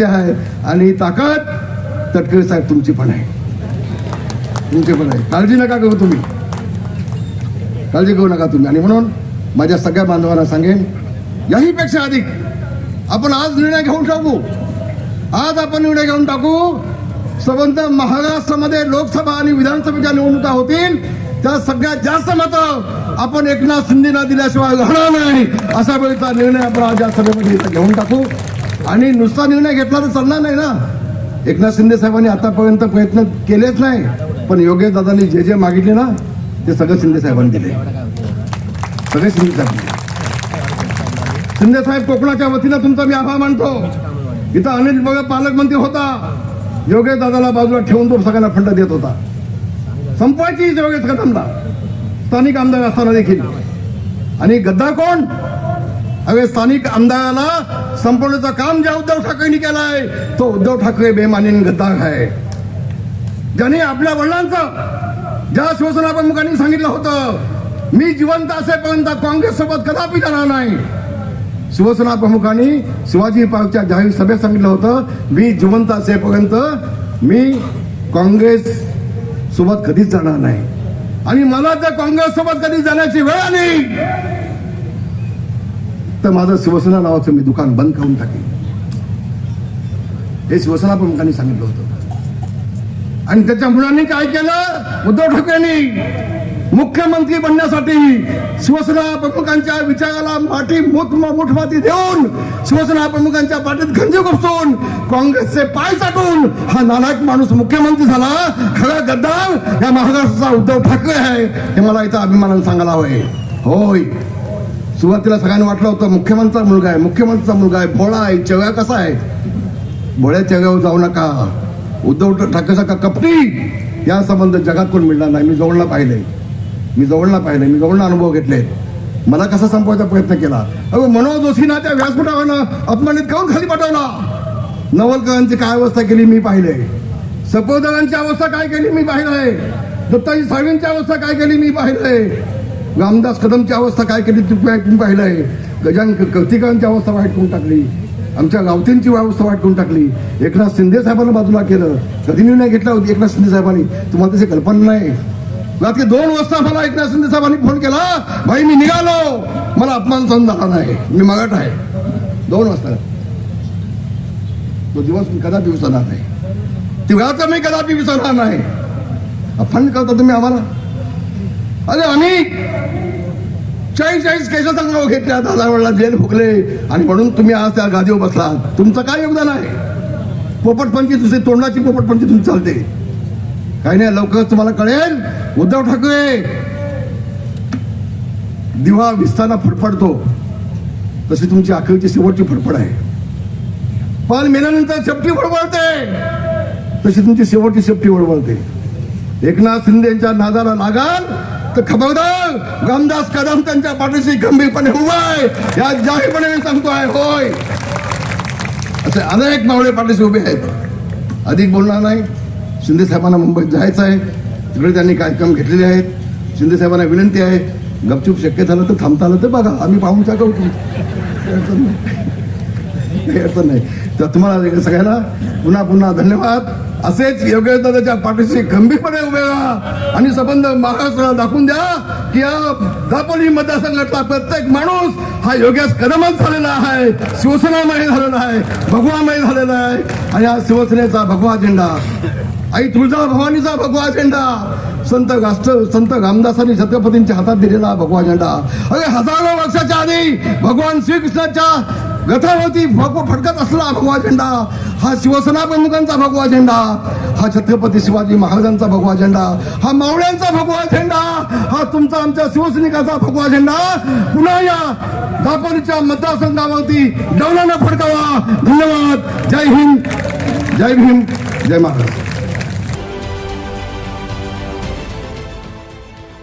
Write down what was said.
साहेबांची आहे आणि ताकद तटकरे साहेब तुमची पण आहे. तुमची पण आहे. काळजी नका करू तुम्ही. काळजी करू नका तुम्ही. आणि म्हणून माझ्या सगळ्या बांधवांना सांगेन याहीपेक्षा अधिक आपण आज निर्णय घेऊन टाकू. आज आपण निर्णय घेऊन टाकू. संबंध महाराष्ट्रामध्ये लोकसभा आणि विधानसभेच्या निवडणुका होतील. त्या सगळ्यात जास्त मतं आपण एकनाथ शिंदेना दिल्याशिवाय राहणार नाही. अशा वेळेचा निर्णय आपण आज या सभेमध्ये इथं घेऊन टाकू. आणि नुसता निर्णय घेतला तर चालणार नाही ना. एकनाथ शिंदे साहेबांनी आतापर्यंत प्रयत्न केलेच नाही पण योगेश दादांनी जे जे मागितले ना ते सगळं शिंदे साहेबांनी दिले. सगळे शिंदे साहेब शिंदे साहेब कोकणाच्या वतीनं तुमचा मी आभार मानतो. इथं अनिल बघा पालकमंत्री होता. योगेश दादाला बाजूला ठेवून तो सगळ्यांना फंड देत होता. संपवायची योगेश कदमला स्थानिक आमदार असताना देखील. आणि गद्दार कोण? हवे स्थानिक आमदाराला संपवण्याचं काम ज्या उद्धव ठाकरेंनी केलंय तो उद्धव ठाकरे बेमानीन गद्दार आहे. ज्यांनी आपल्या वडिलांचं ज्या शिवसेना प्रमुखांनी सांगितलं होतं मी जिवंत असेपर्यंत काँग्रेस सोबत कदापि जाणार नाही. शिवसेना प्रमुखांनी शिवाजी पार्कच्या जाहीर सभेत सांगितलं होतं मी जिवंत असेपर्यंत मी काँग्रेस सोबत कधीच जाणार नाही. आणि मला जर काँग्रेस सोबत कधी जाण्याची वेळ आली तर माझं शिवसेना नावाचं मी दुकान बंद करून टाकेन. हे शिवसेना प्रमुखांनी सांगितलं होतं. आणि त्याच्या मुलांनी काय केलं? उद्धव ठाकरेंनी मुख्यमंत्री बनण्यासाठी शिवसेना प्रमुखांच्या विचाराला माठी मोठ मुठ माती देऊन शिवसेना प्रमुखांच्या पाठीत खंजी घुसून काँग्रेसचे पाय चाटून हा नालायक माणूस मुख्यमंत्री झाला. खरा गद्दार या महाराष्ट्राचा उद्धव ठाकरे आहे हे मला इथं अभिमानानं सांगायला हवंय होय. सुरुवातीला सगळ्यांना वाटलं होतं मुख्यमंत्रीचा मुलगा आहे मुख्यमंत्रीचा मुलगा आहे भोळा आहे चव्या कसा आहे? भोळ्या चव्यावर जाऊ नका. उद्धव ठाकरेसारखा कपटी. या संबंध जगात कोण मिळणार नाही. मी जवळला पाहिले. मी जवळला पाहिले. मी जवळला अनुभव घेतले. मला कसा संपवायचा प्रयत्न केला? अगं मनोज जोशीना त्या व्यासपीठावरनं अपमानित काऊन खाली पाठवला? नवलकरांची काय अवस्था केली मी पाहिले? सपोदरांची अवस्था काय केली मी पाहिलंय दत्ताजी साळवींची अवस्था काय केली मी पाहिलंय रामदास कदमची अवस्था काय केली ती मी आहे गजान कर्तिकांची अवस्था वाईट करून टाकली. आमच्या गावतींची व्यवस्था वाईट करून टाकली. एकनाथ शिंदे साहेबांना बाजूला केलं. कधी निर्णय घेतला होता एकनाथ शिंदे साहेबांनी? तुम्हाला त्याची कल्पना नाही. रात्री दोन वाजता मला एकनाथ शिंदे साहेबांनी फोन केला भाई मी निघालो. मला अपमान सहन झाला नाही. मी मगाट आहे. दोन वाजता. तो दिवस मी कदापि विसरणार नाही. तिघाचा मी कदापि विसरणार नाही. अपमान करता तुम्ही आम्हाला? अरे आम्ही चाळीस चाळीस केशाचा नाव घेतल्या दादा वडला जेल फुकले. आणि म्हणून तुम्ही आज त्या गादीवर बसलात तुमचं काय योगदान आहे? पोपटपंची दुसरी तोंडाची पोपटपंची तुमची चालते. काही नाही लवकरच तुम्हाला कळेल. उद्धव ठाकरे दिवा विस्ताना फडफडतो. तशी तुमची अखेरची शेवटची फडफड आहे. पण मेल्यानंतर शेपटी फडफडते. तशी तुमची शेवटची शेपटी फडफडते एकनाथ शिंदेच्या नादाला लागाल. तर खबरदार रामदास कदम त्यांच्या पाठीशी गंभीरपणे उभा आहे. या जाहीरपणे मी सांगतोय होय. असे अनेक मावळे पाठीशी उभे आहेत. अधिक बोलणार नाही. शिंदे साहेबांना मुंबईत जायचं आहे. तिकडे त्यांनी कार्यक्रम घेतलेले आहेत. शिंदे साहेबांना विनंती आहे गपचूप शक्य झालं तर थांबता आलं तर बघा. आम्ही पाहून करू काही अडचण नाही. तर तुम्हाला सगळ्यांना पुन्हा पुन्हा धन्यवाद. असेच योग्य दादाच्या पाठीशी गंभीरपणे उभे राहा आणि संबंध महाराष्ट्राला दाखवून द्या की या दापोली मतदारसंघातला प्रत्येक माणूस हा योग्यास कदमच झालेला आहे शिवसेनामय झालेला आहे भगवामय झालेला आहे. आणि हा शिवसेनेचा भगवा झेंडा आई तुळजा भवानीचा भगवा झेंडा संत राष्ट्र संत रामदासांनी छत्रपतींच्या हातात दिलेला भगवा झेंडा. अरे हजारो वर्षाच्या आधी भगवान श्रीकृष्णाच्या गथावरती भगवा फडकत असलेला भगवा झेंडा हा शिवसेना प्रमुखांचा भगवा झेंडा हा छत्रपती शिवाजी महाराजांचा भगवा झेंडा हा मावळ्यांचा भगवा झेंडा हा तुमचा आमच्या शिवसैनिकाचा भगवा झेंडा. पुन्हा या दापोलीच्या मतदारसंघावरती डवलानं फडकावा. धन्यवाद. जय हिंद. जय भीम. जय महाराज.